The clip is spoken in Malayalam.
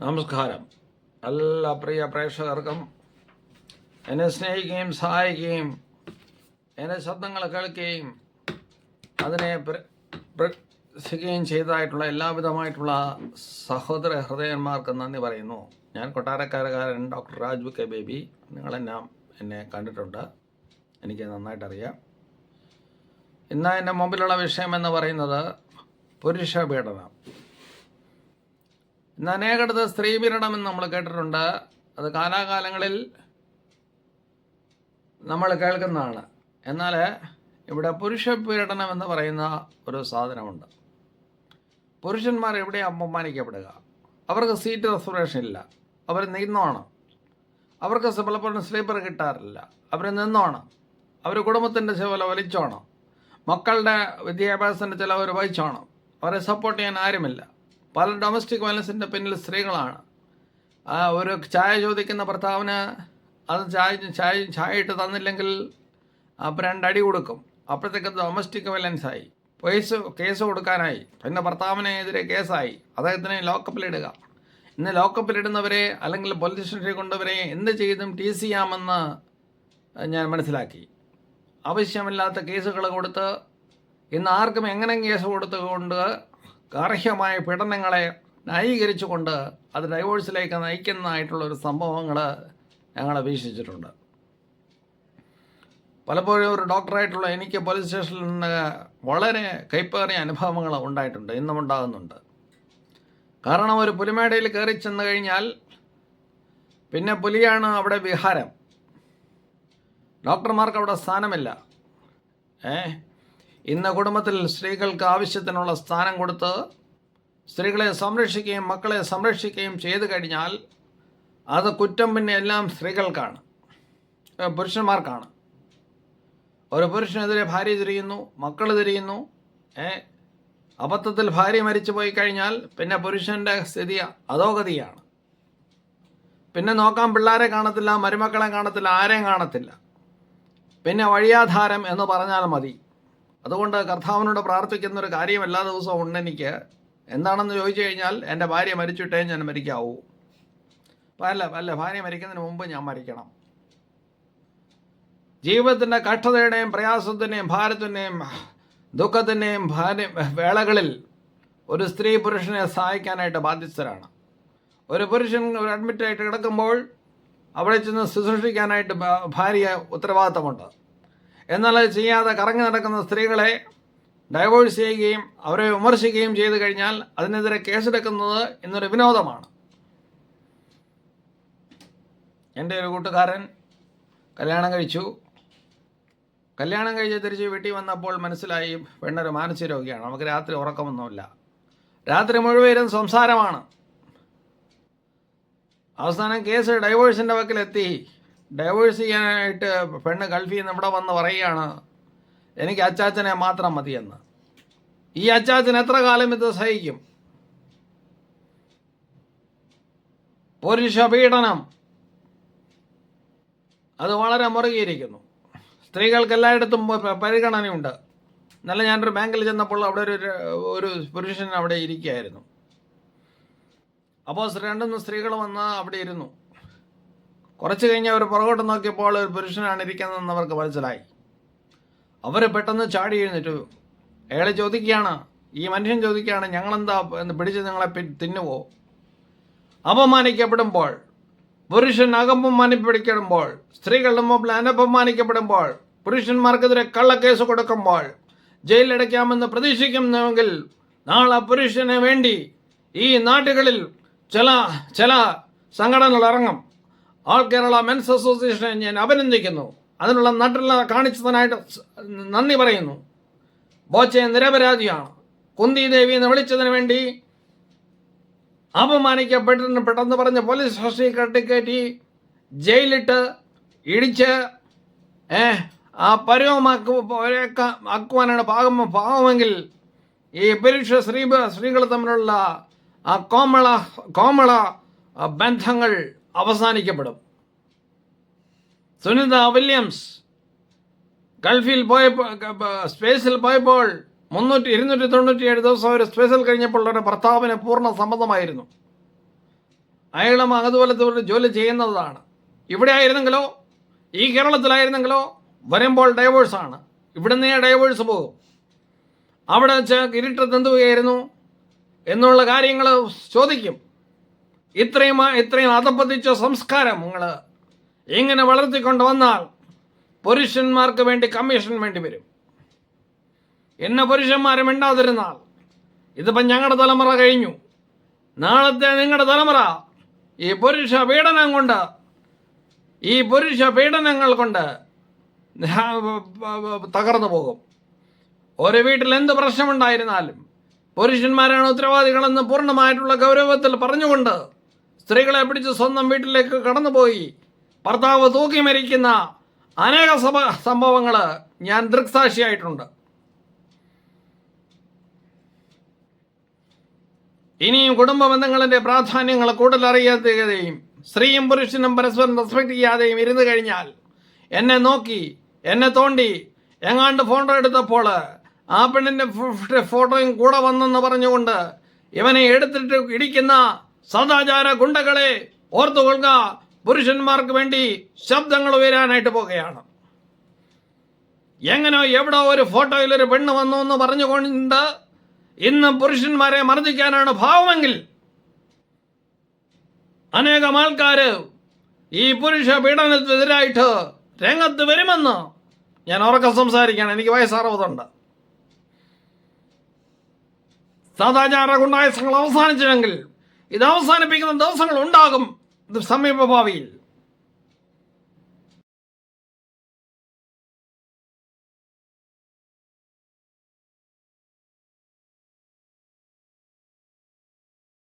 നമസ്കാരം. എല്ലാ പ്രിയ പ്രേക്ഷകർക്കും എന്നെ സ്നേഹിക്കുകയും സഹായിക്കുകയും എന്റെ ശബ്ദങ്ങൾ കേൾക്കുകയും അതിനെ പ്ര- പ്രസിക്കുകയും ചെയ്തതായിട്ടുള്ള എല്ലാവിധമായിട്ടുള്ള സഹോദര ഹൃദയന്മാർക്ക് നന്ദി പറയുന്നു. ഞാൻ കൊട്ടാരക്കാരകാരൻ ഡോക്ടർ രാജു കെ ബേബി. നിങ്ങളെല്ലാം എന്നെ കണ്ടിട്ടുണ്ട്. എനിക്ക് നന്നായിട്ടറിയാം. ഇന്ന് എന്റെ മുമ്പിലുള്ള വിഷയം എന്ന് പറയുന്നത് പുരുഷ പീഡനം. ഇന്ന് അനേകടത്ത് സ്ത്രീ പീഡനം എന്ന് നമ്മൾ കേട്ടിട്ടുണ്ട്. അത് കാലാകാലങ്ങളിൽ നമ്മൾ കേൾക്കുന്നതാണ്. എന്നാൽ ഇവിടെ പുരുഷ പീഡനം എന്ന് പറയുന്ന ഒരു സാധനമുണ്ട്. പുരുഷന്മാർ എവിടെയാണ് അപമാനിക്കപ്പെടുക? അവർക്ക് സീറ്റ് റിസർവേഷൻ ഇല്ല. അവർ നിന്നോണം. അവർക്ക് പലപ്പോഴും സ്ലീപ്പർ കിട്ടാറില്ല അവർ നിന്നോണം. അവർ കുടുംബത്തിന്റെ ചില വലിച്ചോണം. മക്കളുടെ വിദ്യാഭ്യാസത്തിന്റെ ചിലവർ വഹിച്ചോണം അവരെ സപ്പോർട്ട് ചെയ്യാൻ ആരുമില്ല. പല ഡൊമസ്റ്റിക് വയലൻസിന്റെ പിന്നിൽ സ്ത്രീകളാണ്. ആ ഒരു ചായ ചോദിക്കുന്ന ഭർത്താവിന് അത് ചായ ചായ ചായ ഇട്ട് തന്നില്ലെങ്കിൽ അപ്പം രണ്ടടി കൊടുക്കും. അപ്പോഴത്തേക്ക് ഡൊമസ്റ്റിക് വയലൻസ് ആയി കേസ് കേസ് കൊടുക്കാനായി. പിന്നെ ഭർത്താവിനെതിരെ കേസായി. അദ്ദേഹത്തിനെ ലോക്കപ്പിലിടുക. ഇന്ന് ലോക്കപ്പിലിടുന്നവരെ അല്ലെങ്കിൽ പോലീസ് സ്റ്റേഷനിൽ കൊണ്ടവരെ എന്ത് ചെയ്തും ടി സി ചെയ്യാമെന്ന് ഞാൻ മനസ്സിലാക്കി. ആവശ്യമില്ലാത്ത കേസുകൾ കൊടുത്ത് ഇന്ന് ആർക്കും എങ്ങനെ കേസ് കൊടുത്തുകൊണ്ട് ഗാർഹ്യമായ പീഡനങ്ങളെ ന്യായീകരിച്ചുകൊണ്ട് അത് ഡൈവോഴ്സിലേക്ക് നയിക്കുന്നതായിട്ടുള്ള ഒരു സംഭവങ്ങൾ ഞങ്ങൾ വീക്ഷിച്ചിട്ടുണ്ട് പലപ്പോഴും ഒരു ഡോക്ടറായിട്ടുള്ള എനിക്ക് പോലീസ് സ്റ്റേഷനിൽ നിന്ന് വളരെ കൈപ്പേറിയ അനുഭവങ്ങൾ ഉണ്ടായിട്ടുണ്ട് ഇന്നും ഉണ്ടാകുന്നുണ്ട്. കാരണം ഒരു പുലിമേടയിൽ കയറി ചെന്ന് കഴിഞ്ഞാൽ പിന്നെ പുലിയാണ് അവിടെ വിഹാരം. ഡോക്ടർമാർക്ക് അവിടെ സ്ഥാനമില്ല. ഏ? ഇന്ന് കുടുംബത്തിൽ സ്ത്രീകൾക്ക് ആവശ്യത്തിനുള്ള സ്ഥാനം കൊടുത്ത് സ്ത്രീകളെ സംരക്ഷിക്കുകയും മക്കളെ സംരക്ഷിക്കുകയും ചെയ്തു കഴിഞ്ഞാൽ അത് കുറ്റം പിന്നെ എല്ലാം സ്ത്രീകൾക്കാണ്. പുരുഷന്മാർക്കാണ്. ഒരു പുരുഷനെതിരെ ഭാര്യ തിരിയുന്നു മക്കൾ തിരിയുന്നു ഏ അബദ്ധത്തിൽ ഭാര്യ മരിച്ചു പോയി കഴിഞ്ഞാൽ പിന്നെ പുരുഷന്റെ സ്ഥിതി അധോഗതിയാണ് പിന്നെ നോക്കാൻ പിള്ളേരെ കാണത്തില്ല മരുമക്കളെ കാണത്തില്ല ആരെയും കാണത്തില്ല. പിന്നെ വഴിയാധാരം എന്ന് പറഞ്ഞാൽ മതി. അതുകൊണ്ട് കർത്താവിനോട് പ്രാർത്ഥിക്കുന്ന ഒരു കാര്യം എല്ലാ ദിവസവും ഉണ്ട് എനിക്ക്. എന്താണെന്ന് ചോദിച്ചു കഴിഞ്ഞാൽ എന്റെ ഭാര്യ മരിച്ചിട്ടേ ഞാൻ മരിക്കാവൂ. അല്ല അല്ല ഭാര്യ മരിക്കുന്നതിന് മുമ്പ് ഞാൻ മരിക്കണം. ജീവിതത്തിന്റെ കഷ്ടതയുടെയും പ്രയാസത്തിന്റെയും ഭാരത്തിന്റെയും ദുഃഖത്തിന്റെയും ഭാര്യ വേളകളിൽ ഒരു സ്ത്രീ പുരുഷനെ സഹായിക്കാനായിട്ട് ബാധ്യസ്ഥരാണ്. ഒരു പുരുഷൻ ഒരു അഡ്മിറ്റായിട്ട് കിടക്കുമ്പോൾ അവിടെ ചെന്ന് ശുശ്രൂഷിക്കാനായിട്ട് ഭാര്യ ഉത്തരവാദിത്തമുണ്ട്. എന്നാൽ അത് ചെയ്യാതെ കറങ്ങി നടക്കുന്ന സ്ത്രീകളെ ഡൈവോഴ്സ് ചെയ്യുകയും അവരെ വിമർശിക്കുകയും ചെയ്തു കഴിഞ്ഞാൽ അതിനെതിരെ കേസെടുക്കുന്നത് ഇന്നൊരു വിനോദമാണ്. എന്റെ ഒരു കൂട്ടുകാരൻ കല്യാണം കഴിച്ചു. കല്യാണം കഴിച്ച് തിരിച്ച് വീട്ടിൽ വന്നപ്പോൾ മനസ്സിലായി പെണ്ണൊരു മാനസിക രോഗിയാണ്. നമുക്ക് രാത്രി ഉറക്കമൊന്നുമില്ല. രാത്രി മുഴുവനും സംസാരമാണ്. അവസാനം കേസ് ഡൈവോഴ്സിന്റെ വക്കിലെത്തി. ഡൈവോഴ്സ് ചെയ്യാനായിട്ട് പെണ്ണ് ഗൾഫിൽ നിന്ന് ഇവിടെ വന്ന് പറയുകയാണ് എനിക്ക് അച്ചാച്ചനെ മാത്രം മതിയെന്ന്. ഈ അച്ചാച്ചൻ എത്ര കാലം ഇത് സഹിക്കും? പുരുഷ പീഡനം. അത് വളരെ മുറുകിയിരിക്കുന്നു. സ്ത്രീകൾക്ക് എല്ലായിടത്തും പരിഗണനയുണ്ട്. നല്ല ഞാനൊരു ബാങ്കിൽ ചെന്നപ്പോൾ അവിടെ ഒരു ഒരു പുരുഷൻ അവിടെ ഇരിക്കുകയായിരുന്നു. അപ്പോൾ രണ്ടുമൂന്ന് സ്ത്രീകൾ വന്ന് അവിടെ ഇരുന്നു. കുറച്ച് കഴിഞ്ഞ് അവർ പുറകോട്ട് നോക്കിയപ്പോൾ ഒരു പുരുഷനാണ് ഇരിക്കുന്നതെന്ന് അവർക്ക് മനസ്സിലായി. അവർ പെട്ടെന്ന് ചാടി എഴുന്നേറ്റു. അയാൾ ചോദിക്കുകയാണ് ഈ മനുഷ്യൻ ചോദിക്കുകയാണ് ഞങ്ങളെന്താ എന്ന് പിടിച്ച് നിങ്ങളെ തിന്നുവോ? അപമാനിക്കപ്പെടുമ്പോൾ പുരുഷൻ അകമ്പമാനിപ്പിക്കപ്പെടുമ്പോൾ സ്ത്രീകളുടെ മുമ്പിൽ അനപമാനിക്കപ്പെടുമ്പോൾ പുരുഷന്മാർക്കെതിരെ കള്ളക്കേസ് കൊടുക്കുമ്പോൾ ജയിലടയ്ക്കാമെന്ന് പ്രതീക്ഷിക്കുന്നുവെങ്കിൽ നാളെ പുരുഷന് വേണ്ടി ഈ നാട്ടുകളിൽ ചില ചില സംഘടനകൾ ഇറങ്ങും. ആൾ കേരള മെൻസ് അസോസിയേഷനെ ഞാൻ അഭിനന്ദിക്കുന്നു. അതിനുള്ള നട്ടുള്ള കാണിച്ചതിനായിട്ട് നന്ദി പറയുന്നു. ബോച്ചെ നിരപരാധിയാണ്. കുന്തി ദേവി എന്ന് വിളിച്ചതിന് വേണ്ടി അപമാനിക്കപ്പെട്ടതിന് പെട്ടെന്ന് പറഞ്ഞ് പോലീസ് സ്റ്റേഷനിൽ കെട്ടിക്കയറ്റി ജയിലിട്ട് ഇടിച്ച് ഏ ആ പരുവമാക്കു ആക്കുവാനാണ് പാകം പാവമെങ്കിൽ ഈ പുരുഷ സ്ത്രീ സ്ത്രീകൾ തമ്മിലുള്ള ആ കോമള കോമള ബന്ധങ്ങൾ അവസാനിക്കപ്പെടും. സുനിത വില്യംസ് ഗൾഫിൽ പോയപ്പോൾ സ്പേസിൽ പോയപ്പോൾ മുന്നൂറ്റി ഇരുന്നൂറ്റി തൊണ്ണൂറ്റി ഏഴ് ദിവസം ഒരു സ്പേസിൽ കഴിഞ്ഞപ്പോൾ അവരുടെ ഭർത്താവിന് പൂർണ സമ്മതമായിരുന്നു. അയാളും അതുപോലത്തെ ഒരു ജോലി ചെയ്യുന്നതാണ്. ഇവിടെ ആയിരുന്നെങ്കിലോ ഈ കേരളത്തിലായിരുന്നെങ്കിലോ വരുമ്പോൾ ഡൈവേഴ്സാണ് ഇവിടെ നിന്നേ ഡൈവേഴ്സ് പോകും. അവിടെ ഇരുട്ടത്ത് എന്തുകയായിരുന്നു എന്നുള്ള കാര്യങ്ങൾ ചോദിക്കും. ഇത്രയും ഇത്രയും അതപ്പതിച്ച സംസ്കാരം നിങ്ങൾ ഇങ്ങനെ വളർത്തിക്കൊണ്ട് വന്നാൽ പുരുഷന്മാർക്ക് വേണ്ടി കമ്മീഷൻ വേണ്ടി വരും. എന്നെ പുരുഷന്മാരെ മിണ്ടാതിരുന്നാൽ ഇതിപ്പം ഞങ്ങളുടെ തലമുറ കഴിഞ്ഞു. നാളത്തെ നിങ്ങളുടെ തലമുറ ഈ പുരുഷ പീഡനം കൊണ്ട് ഈ പുരുഷ പീഡനങ്ങൾ കൊണ്ട് തകർന്നു പോകും. ഒരു വീട്ടിൽ എന്ത് പ്രശ്നമുണ്ടായിരുന്നാലും പുരുഷന്മാരാണ് ഉത്തരവാദികളെന്ന് പൂർണമായിട്ടുള്ള ഗൗരവത്തിൽ പറഞ്ഞുകൊണ്ട് സ്ത്രീകളെ പിടിച്ച് സ്വന്തം വീട്ടിലേക്ക് കടന്നുപോയി. ഭർത്താവ് തൂക്കി മരിക്കുന്ന അനേക സഭ സംഭവങ്ങൾ ഞാൻ ദൃക്സാക്ഷിയായിട്ടുണ്ട്. ഇനിയും കുടുംബ ബന്ധങ്ങളുടെ പ്രാധാന്യങ്ങൾ കൂടുതൽ അറിയാതെയും സ്ത്രീയും പുരുഷനും പരസ്പരം റെസ്പെക്ട് ചെയ്യാതെയും ഇരുന്ന് കഴിഞ്ഞാൽ എന്നെ നോക്കി എന്നെ തോണ്ടി എങ്ങാണ്ട് ഫോട്ടോ എടുത്തപ്പോൾ ആ പെണ്ണിന്റെ ഫോട്ടോയും കൂടെ വന്നെന്ന് പറഞ്ഞുകൊണ്ട് ഇവനെ എടുത്തിട്ട് ഇടിക്കുന്ന സദാചാര ഗുണ്ടകളെ ഓർത്തുകൊള്ളുക പുരുഷന്മാർക്ക് വേണ്ടി ശബ്ദങ്ങൾ ഉയരാനായിട്ട് പോകുകയാണ് എങ്ങനോ എവിടോ ഒരു ഫോട്ടോയിൽ ഒരു പെണ്ണ് വന്നു എന്ന് പറഞ്ഞുകൊണ്ട് ഇന്ന് പുരുഷന്മാരെ മർദ്ദിക്കാനാണ് ഭാവമെങ്കിൽ അനേകം ആൾക്കാര് ഈ പുരുഷ പീഡനത്തിനെതിരായിട്ട് രംഗത്ത് വരുമെന്ന് ഞാൻ ഉറക്കം സംസാരിക്കാൻ എനിക്ക് വയസ്സറുപതുണ്ട്. സദാചാര ഗുണ്ടായസങ്ങൾ അവസാനിച്ചില്ലെങ്കിൽ ഇത് അവസാനിപ്പിക്കുന്ന ദിവസങ്ങൾ ഉണ്ടാകും. സമീപഭാവിയിൽ സമീപ ഭാവിയിൽ